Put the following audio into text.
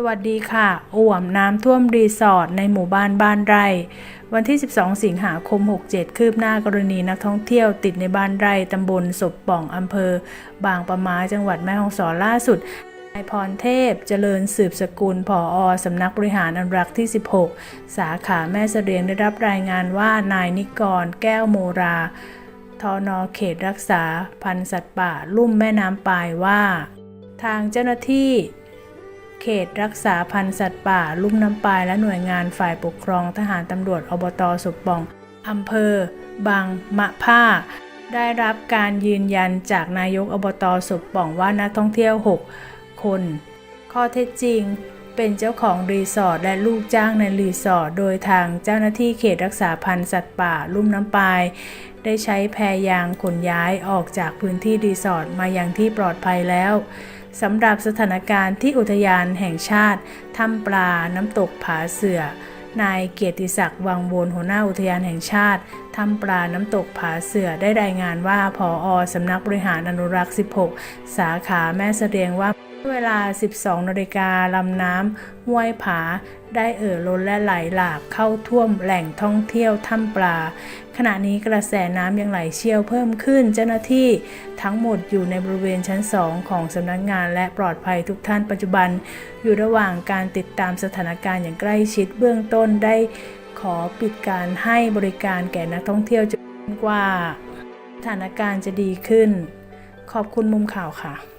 สวัสดีค่ะ อ่วมน้ำท่วมรีสอร์ทในหมู่บ้านบ้านไร่ วันที่ 12 สิงหาคม 67 คืบหน้ากรณีนักท่องเที่ยวติดในบ้านไร่ตำบลศพป่องอำเภอ บางปะมาจังหวัดแม่ฮ่องสอนล่าสุดนายพรเทพ เจริญสืบสกุลผออสำนักบริหารอนุรักษ์ที่ 16 สาขาแม่เสรียงได้รับรายงานว่านายนิกร แก้วโมราทอนอเขตรักษา พันธุ์สัตว์ป่า ลุ่มแม่น้ำปายว่า ทางเจ้าหน้าที่ เขตรักษาพันธุ์สัตว์ป่า ลุ่มน้ำปายและหน่วยงานฝ่ายปกครองทหารตำรวจอบตสุบปองอำเภอ บางมะผ้า ได้รับการยืนยันจากนายกอบตสุบป่องว่านักท่องเที่ยว 6 คน ข้อเท็จจริง เป็นเจ้าของรีสอร์ทและลูกจ้างในรีสอร์ทโดยทางเจ้าหน้าที่เขตรักษาพันธุ์สัตว์ป่าลุ่มน้ำปาย ได้ใช้แพยางขนย้ายออกจากพื้นที่รีสอร์ทมายังที่ปลอดภัยแล้วสำหรับสถานการณ์ที่อุทยานแห่งชาติถ้ำปลาน้ำตกผาเสือ นายเกียรติศักดิ์วังวนหัวหน้าอุทยานแห่งชาติถ้ำปลาน้ำตกผาเสือได้รายงานว่าผออสำนักบริหารอนุรักษ์ 16 สาขาแม่เสดียงว่าเวลา 12นาฬิกาลำน้ำห้วยผา ได้เอ่อล้นและไหลหลากเข้าท่วมแหล่งท่องเที่ยวถ้ำปลา ขณะนี้กระแสน้ำยังไหลเชี่ยวเพิ่มขึ้นเจ้าหน้าที่ทั้งหมดอยู่ในบริเวณชั้น 2 ของสำนักงานและปลอดภัยทุกท่านปัจจุบัน อยู่ระหว่างการติดตามสถานการณ์อย่างใกล้ชิดเบื้องต้นได้ขอปิดการให้บริการแก่นักท่องเที่ยวจนกว่าสถานการณ์จะดีขึ้น ขอบคุณมุมข่าวค่ะ